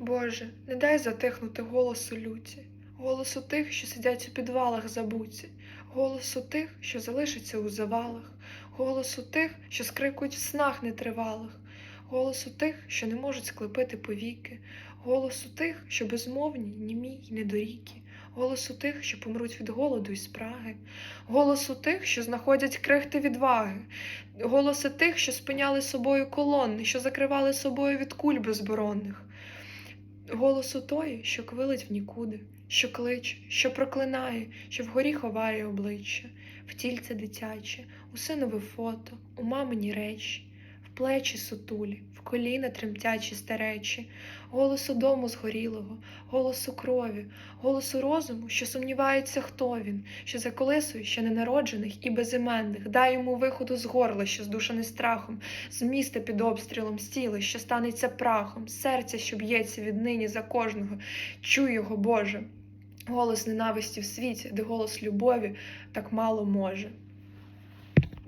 Боже, не дай затихнути голосу люті, голосу тих, що сидять у підвалах забуті, голосу тих, що залишаться у завалах, голосу тих, що скрикують в снах нетривалих, голосу тих, що не можуть склепити повіки, голосу тих, що безмовні, німі й недоріки, голосу тих, що помруть від голоду й спраги, голосу тих, що знаходять крихти відваги, голоси тих, що спиняли собою колони, що закривали собою від куль безборонних, голосу тої, що квилить в нікуди, що кличе, що проклинає, що вгорі ховає обличчя, в тільце дитяче, у синове фото, у мамині речі, плечі сутулі, в коліна тремтячі старечі, голосу дому згорілого, голосу крові, голосу розуму, що сумнівається, хто він, що заколисує ще ненароджених і безіменних, дай йому виходу з горла, що здушений страхом, з міста під обстрілом, з тіла, що станеться прахом, серця, що б'ється віднині за кожного. Чуй його, Боже, голос ненависті в світі, де голос любові так мало може.